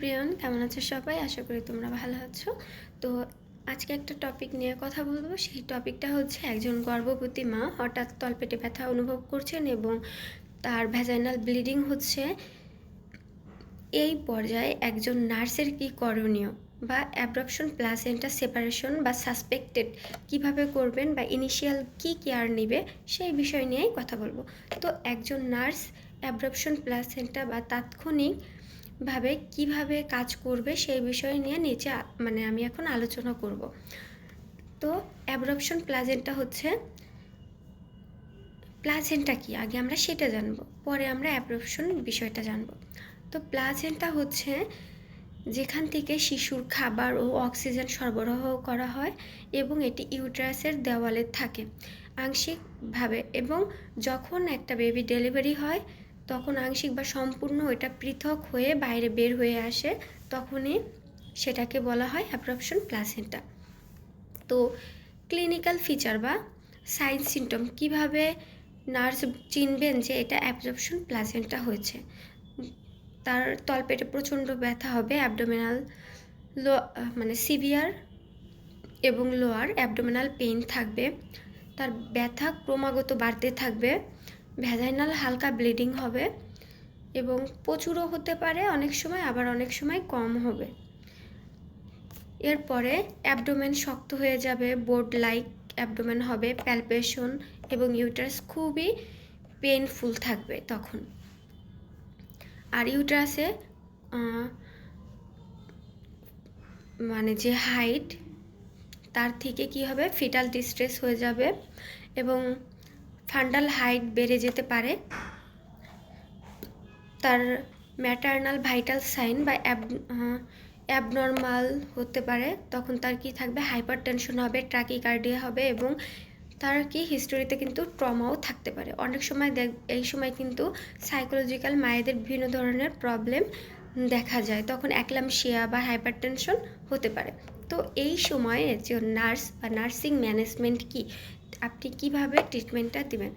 প্রিয়ন কেমন আছো সবাই? আশা করি তোমরা ভালো আছো। তো আজকে একটা টপিক নিয়ে কথা বলব। সেই টপিকটা হচ্ছে একজন গর্ভবতী মা হঠাৎ তলপেটে ব্যথা অনুভব করছেন এবং তার ভ্যাজাইনাল ব্লিডিং হচ্ছে। এই পর্যায়ে একজন নার্সের কি করণীয় বা অ্যাব্রপশন প্লাসেন্টা সেপারেশন বা সাসপেক্টেড কীভাবে করবেন বা ইনিশিয়াল কি কেয়ার নেবে, সেই বিষয় নিয়েই কথা বলব। তো একজন নার্স অ্যাব্রপশন প্লাসেন্টা বা তাৎক্ষণিক ভাবে কীভাবে কাজ করবে সেই বিষয় নিয়ে নিচে মানে আমি এখন আলোচনা করব। তো অ্যাব্রপশন প্লাজেন্টা হচ্ছে, প্লাজেন্টা কি? আগে আমরা সেটা জানব, পরে আমরা অ্যাব্রপশন বিষয়টা জানব। তো প্লাজেন্টা হচ্ছে যেখান থেকে শিশুর খাবার ও অক্সিজেন সরবরাহ করা হয় এবং এটি ইউট্রাসের দেওয়ালে থাকে। আংশিকভাবে এবং যখন একটা বেবি ডেলিভারি হয় তখন আংশিক বা সম্পূর্ণ এটা পৃথক হয়ে বাইরে বের হয়ে আসে, তখনই সেটাকে বলা হয় অ্যাপ্রপশন প্লাসেন্টা তো ক্লিনিক্যাল ফিচার বা সাইন সিমটম কীভাবে নার্স চিনবেন যে এটা অ্যাবজর্পশন প্লাসেন্টা হয়েছে? তার তলপেটে প্রচণ্ড ব্যথা হবে অ্যাবডোমিনাল লো মানে সিভিয়ার এবং লোয়ার অ্যাবডোমিনাল পেইন থাকবে, তার ব্যথা ক্রমাগত বাড়তে থাকবে ভ্যাজাইনাল হালকা ব্লিডিং হবে এবং প্রচুরও হতে পারে, অনেক সময়, আবার অনেক সময় কম হবে। এরপরে অ্যাবডোমেন শক্ত হয়ে যাবে বোর্ড লাইক অ্যাবডোমেন হবে, প্যালপেশন এবং ইউটারাস খুবই পেনফুল থাকবে তখন। আর ইউটারাসে মানে যে হাইট, তার থেকে কি হবে? ফিটাল ডিস্ট্রেস হয়ে যাবে এবং ফান্ডাল হাইট বেড়ে যেতে পারে। তার ম্যাটার্নাল ভাইটাল সাইন বা অ্যাবনর্মাল হতে পারে। তখন তার কি থাকবে? হাইপার টেনশন হবে, ট্রাকিকার্ডিয়া হবে এবং তার কি হিস্টোরিতে কিন্তু ট্রমাও থাকতে পারে। অনেক সময় দেখ, এই সময় কিন্তু সাইকোলজিক্যাল মায়েদের বিভিন্ন ধরনের প্রবলেম দেখা যায়। তখন অ্যাক্লামশিয়া বা হাইপার টেনশন হতে পারে। তো এই সময়ে যে নার্স বা নার্সিং ম্যানেজমেন্ট কি আপনি কীভাবে ট্রিটমেন্টটা দিবেন?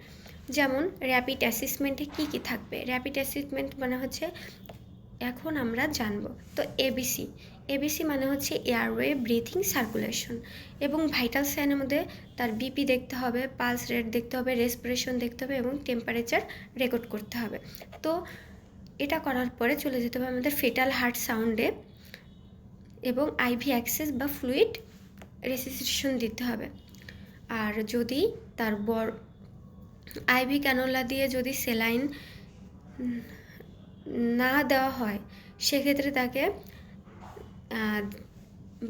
যেমন র্যাপিড অ্যাসেসমেন্টে কি কি থাকবে? র্যাপিড অ্যাসেসমেন্ট মানে হচ্ছে, এখন আমরা জানব। তো এবিসি এবিসি মানে হচ্ছে এয়ারওয়ে ব্রিথিং সার্কুলেশন এবং ভাইটাল সাইনের মধ্যে তার বিপি দেখতে হবে পালস রেট দেখতে হবে রেসপিরেশন দেখতে হবে এবং টেম্পারেচার রেকর্ড করতে হবে। তো এটা করার পরে চলে যেতে হবে আমাদের ফেটাল হার্ট সাউন্ডে এবং আইভি অ্যাক্সেস বা ফ্লুইড রেসিসিটেশন দিতে হবে। আর যদি তার বর আইভি ক্যানোলা দিয়ে যদি সেলাইন না দেওয়া হয়, সেক্ষেত্রে তাকে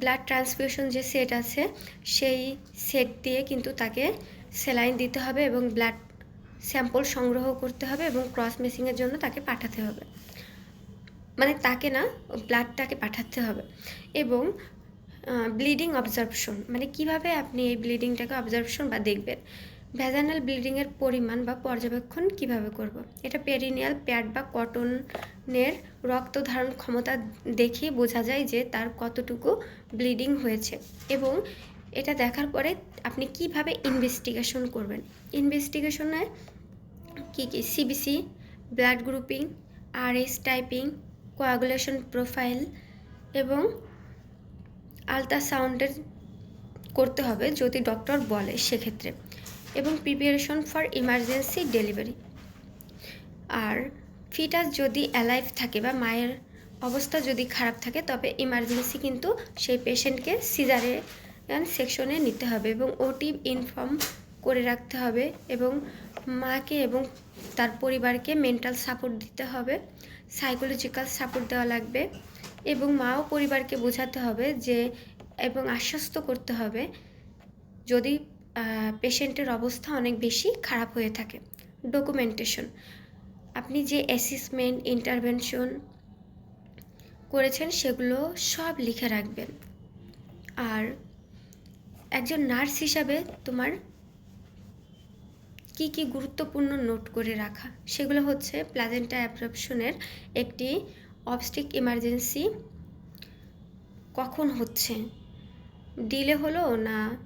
ব্লাড ট্রান্সফিউশন যে সেট আছে, সেই সেট দিয়ে কিন্তু তাকে সেলাইন দিতে হবে এবং ব্লাড স্যাম্পল সংগ্রহ করতে হবে এবং ক্রস মেসিংয়ের জন্য তাকে পাঠাতে হবে। মানে তাকে না ব্লাডটাকে পাঠাতে হবে। এবং ব্লিডিং অবজারভশন মানে কীভাবে আপনি এই ব্লিডিংটাকে অবজারভশন বা দেখবেন? ভ্যাজানাল ব্লিডিংয়ের পরিমাণ বা পর্যবেক্ষণ কীভাবে করব। এটা পেরিনিয়াল প্যাড বা কটনের রক্ত ধারণ ক্ষমতা দেখে বোঝা যায় যে তার কতটুকু ব্লিডিং হয়েছে। এবং এটা দেখার পরে আপনি কীভাবে ইনভেস্টিগেশন করবেন? ইনভেস্টিগেশনে কী কী? CBC blood grouping RS typing coagulation profile এবং আলট্রাসাউন্ডের করতে হবে যদি ডক্টর বলে সেক্ষেত্রে এবং প্রিপারেশন ফর ইমার্জেন্সি ডেলিভারি আর ফিটাস যদি অ্যালাইভ থাকে বা মায়ের অবস্থা যদি খারাপ থাকে তবে ইমার্জেন্সি কিন্তু সেই পেশেন্টকে সিজারে সেকশনে নিতে হবে এবং ওটি ইনফর্ম করে রাখতে হবে এবং মাকে এবং তার পরিবারকে মেন্টাল সাপোর্ট দিতে হবে সাইকোলজিক্যাল সাপোর্ট দেওয়া লাগবে। এবং মাও পরিবারকে বোঝাতে হবে যে, এবং আশ্বস্ত করতে হবে যদি পেশেন্টের অবস্থা অনেক বেশি খারাপ হয়ে থাকে। ডকুমেন্টেশন আপনি যে অ্যাসেসমেন্ট ইন্টারভেনশন করেছেন সেগুলো সব লিখে রাখবেন। আর একজন নার্স হিসাবে তোমার কি কি গুরুত্বপূর্ণ নোট করে রাখা? সেগুলো হচ্ছে প্লাজেন্টা অ্যাপ্রপশনের একটি অবস্টিক ইমার্জেন্সি কখন হচ্ছে? ডিলে হলো না?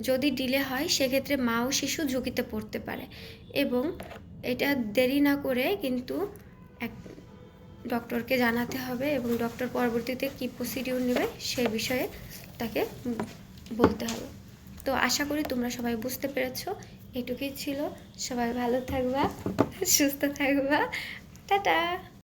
যদি ডিলে হয়, সেক্ষেত্রে মা ও শিশু ঝুঁকিতে পড়তে পারে। এবং এটা দেরি না করে কিন্তু এক ডক্টরকে জানাতে হবে এবং ডক্টর পরবর্তীতে কী প্রসিডিউর নেবে, সে বিষয়ে তাকে বলতে হবে। তো আশা করি তোমরা সবাই বুঝতে পেরেছ। এটুকুই ছিল। সবাই ভালো থাকবা, সুস্থ থাকবা। টাটা!